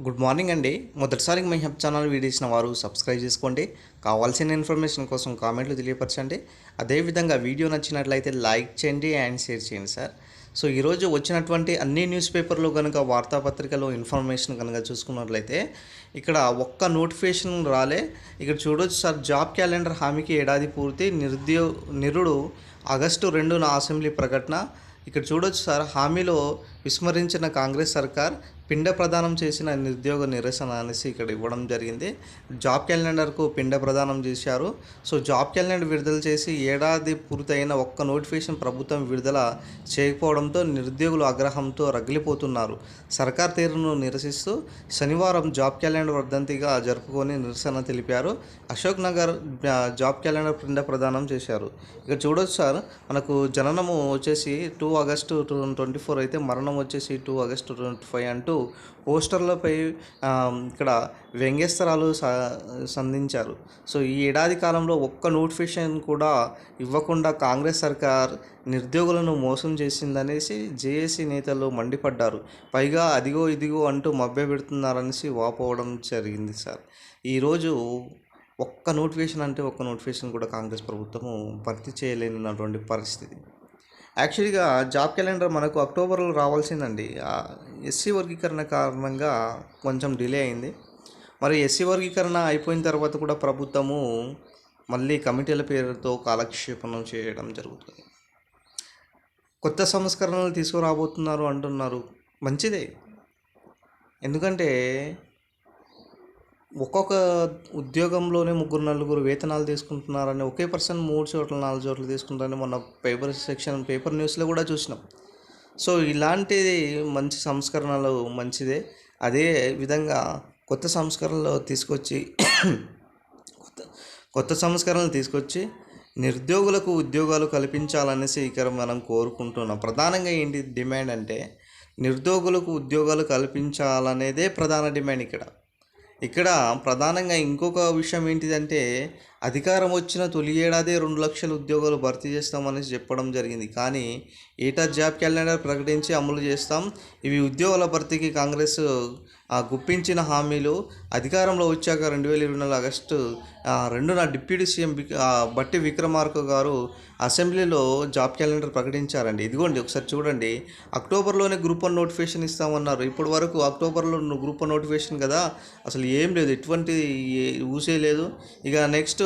Good morning అండి. మొదటిసారి my help channel వీడియోసిన వారు సబ్స్క్రైబ్ చేసుకోండి. కావాల్సిన ఇన్ఫర్మేషన్ కోసం కామెంట్లు తెలియపరచండి. అదేవిధంగా వీడియో నచ్చినట్లయితే లైక్ చేయండి అండ్ షేర్ చేయండి సార్. సో ఈరోజు వచ్చినటువంటి అన్ని న్యూస్ పేపర్లు కనుక వార్తాపత్రికలో ఇన్ఫర్మేషన్ కనుక చూసుకున్నట్లయితే ఇక్కడ ఒక్క నోటిఫికేషన్ రాలే. ఇక్కడ చూడొచ్చు సార్ జాబ్ క్యాలెండర్ హామీకి ఏడాది పూర్తి నిరుద్యో నిరుడు ఆగస్టు రెండున అసెంబ్లీ ప్రకటన. ఇక్కడ చూడొచ్చు సార్ హామీలో విస్మరించిన కాంగ్రెస్ సర్కార్ పిండ ప్రదానం చేసిన నిరుద్యోగ నిరసన అనేసి ఇక్కడ ఇవ్వడం జరిగింది. జాబ్ క్యాలెండర్కు పిండ ప్రదానం చేశారు. సో జాబ్ క్యాలెండర్ విడుదల చేసి ఏడాది పూర్తయిన ఒక్క నోటిఫికేషన్ ప్రభుత్వం విడుదల చేయకపోవడంతో నిరుద్యోగులు ఆగ్రహంతో రగిలిపోతున్నారు. సర్కార్ తీరును నిరసిస్తూ శనివారం జాబ్ క్యాలెండర్ వర్ధంతిగా జరుపుకొని నిరసన తెలిపారు. అశోక్ నగర్ జాబ్ క్యాలెండర్ పిండ ప్రదానం చేశారు. ఇక్కడ చూడొచ్చు సార్ మనకు జననము వచ్చేసి టూ ఆగస్టు ట్వంటీ ఫోర్ అయితే మరణం వచ్చేసి టూ ఆగస్టు ట్వంటీ ఫైవ్ అంటూ పోస్టర్లపై ఇక్కడ వ్యంగ్యస్త్రాలు సంధించారు. సో ఈ ఏడాది కాలంలో ఒక్క నోటిఫికేషన్ కూడా ఇవ్వకుండా కాంగ్రెస్ సర్కార్ నిరుద్యోగులను మోసం చేసిందనేసి జేఏసీ నేతలు మండిపడ్డారు. పైగా అదిగో ఇదిగో అంటూ మభ్య పెడుతున్నారనేసి వాపోవడం జరిగింది సార్. ఈరోజు ఒక్క నోటిఫికేషన్ అంటే ఒక్క నోటిఫికేషన్ కూడా కాంగ్రెస్ ప్రభుత్వము భర్తీ చేయలేనటువంటి పరిస్థితి. యాక్చువల్గా జాబ్ క్యాలెండర్ మనకు అక్టోబర్లో రావాల్సిందండి. ఎస్సీ వర్గీకరణ కారణంగా కొంచెం డిలే అయింది. మరి ఎస్సీ వర్గీకరణ అయిపోయిన తర్వాత కూడా ప్రభుత్వము మళ్ళీ కమిటీల పేరుతో కాలక్షేపణం చేయడం జరుగుతుంది. కొత్త సంస్కరణలు తీసుకురాబోతున్నారు అంటున్నారు. మంచిదే. ఎందుకంటే ఒక్కొక్క ఉద్యోగంలోనే ముగ్గురు నలుగురు వేతనాలు తీసుకుంటున్నారని ఒకే పర్సన్ మూడు చోట్ల నాలుగు చోట్ల తీసుకుంటారని మొన్న పేపర్ సెక్షన్ పేపర్ న్యూస్లో కూడా చూసినాం. సో ఇలాంటిది మంచి సంస్కరణలు మంచిదే. అదే విధంగా కొత్త సంస్కరణలు తీసుకొచ్చి కొత్త కొత్త సంస్కరణలు తీసుకొచ్చి నిరుద్యోగులకు ఉద్యోగాలు కల్పించాలనేసి ఇక్కడ మనం కోరుకుంటున్నాం. ప్రధానంగా ఏంటి డిమాండ్ అంటే నిరుద్యోగులకు ఉద్యోగాలు కల్పించాలనేదే ప్రధాన డిమాండ్ ఇక్కడ. ఇక్కడ ప్రధానంగా ఇంకొక విషయం ఏంటిదంటే అధికారం వచ్చిన తొలి ఏడాదే రెండు లక్షల ఉద్యోగాలు భర్తీ చేస్తామని చెప్పడం జరిగింది. కానీ ఏటా జాబ్ క్యాలెండర్ ప్రకటించి అమలు చేస్తాం. ఇవి ఉద్యోగాల భర్తీకి కాంగ్రెస్ గుప్పించిన హామీలు. అధికారంలో వచ్చాక రెండు వేల ఇరవై నాలుగు ఆగస్టు రెండున డిప్యూటీ సీఎం బట్టి విక్రమార్క గారు అసెంబ్లీలో జాబ్ క్యాలెండర్ ప్రకటించారండి. ఇదిగోండి ఒకసారి చూడండి. అక్టోబర్లోనే గ్రూప్ వన్ నోటిఫికేషన్ ఇస్తామన్నారు. ఇప్పటి వరకు అక్టోబర్లో గ్రూప్ వన్ నోటిఫికేషన్ కదా అసలు ఏం లేదు. ఎటువంటి ఊసే లేదు. ఇక నెక్స్ట్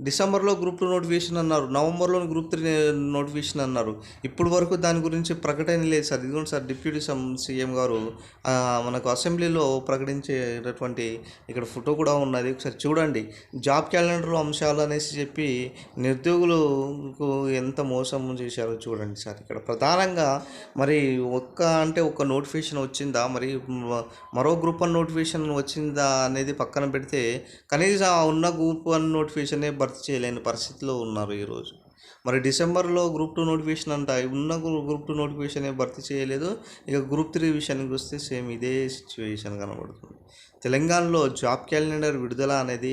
డిసెంబర్లో గ్రూప్ టూ నోటిఫికేషన్ అన్నారు. నవంబర్లో గ్రూప్ త్రీ నోటిఫికేషన్ అన్నారు. ఇప్పుడు వరకు దాని గురించి ప్రకటన లేదు సార్. ఇదిగోండి సార్ డిప్యూటీ సీఎం గారు మనకు అసెంబ్లీలో ప్రకటించేటటువంటి ఇక్కడ ఫోటో కూడా ఉన్నది. ఒకసారి చూడండి. జాబ్ క్యాలెండర్లో అంశాలు అనేసి చెప్పి నిరుద్యోగులకు ఎంత మోసం చేశారో చూడండి సార్. ఇక్కడ ప్రధానంగా మరి ఒక్క అంటే ఒక నోటిఫికేషన్ వచ్చిందా? మరి మరో గ్రూప్ వన్ నోటిఫికేషన్ వచ్చిందా అనేది పక్కన పెడితే కనీసం ఉన్న గ్రూప్ వన్ నోటిఫికేషనే భర్తీ చేయలేని పరిస్థితిలో ఉన్నారు ఈరోజు. మరి డిసెంబర్లో గ్రూప్ టూ నోటిఫికేషన్ అంట ఉన్న గ్రూప్ టూ నోటిఫికేషన్ భర్తీ చేయలేదు. ఇక గ్రూప్ త్రీ విషయానికి వస్తే సేమ్ ఇదే సిచ్యువేషన్ కనబడుతుంది. తెలంగాణలో జాబ్ క్యాలెండర్ విడుదల అనేది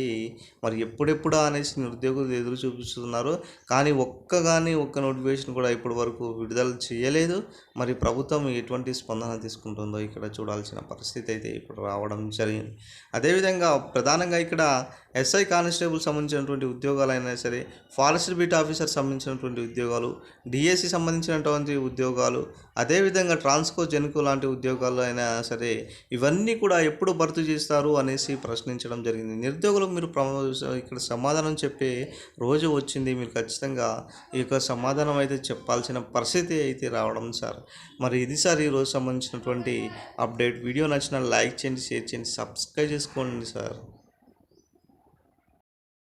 మరి ఎప్పుడెప్పుడా అనేసి నిరుద్యోగులు ఎదురు చూపిస్తున్నారు. కానీ ఒక్క కానీ ఒక్క నోటిఫికేషన్ కూడా ఇప్పటి వరకు విడుదల చేయలేదు. మరి ప్రభుత్వం ఎటువంటి స్పందన తీసుకుంటుందో ఇక్కడ చూడాల్సిన పరిస్థితి అయితే ఇప్పుడు రావడం జరిగింది. అదేవిధంగా ప్రధానంగా ఇక్కడ ఎస్ఐ కానిస్టేబుల్ సంబంధించినటువంటి ఉద్యోగాలైనా సరే ఫారెస్ట్ బీట్ ఆఫీసర్ సంబంధించినటువంటి ఉద్యోగాలు డిఎస్సి సంబంధించినటువంటి ఉద్యోగాలు అదేవిధంగా ట్రాన్స్కో జెన్కో లాంటి ఉద్యోగాలు అయినా సరే ఇవన్నీ కూడా ఎప్పుడు భర్తీ చేస్తారు అనేసి ప్రశ్నించడం జరిగింది. నిరుద్యోగులకు మీరు ఇక్కడ సమాధానం చెప్పే రోజు వచ్చింది. మీరు ఖచ్చితంగా ఈ యొక్క సమాధానం అయితే చెప్పాల్సిన పరిస్థితి అయితే రావడం సార్. మరి ఇది సార్ ఈరోజు సంబంధించినటువంటి అప్డేట్. వీడియో నచ్చిన లైక్ చేయండి షేర్ చేయండి సబ్స్క్రైబ్ చేసుకోండి సార్.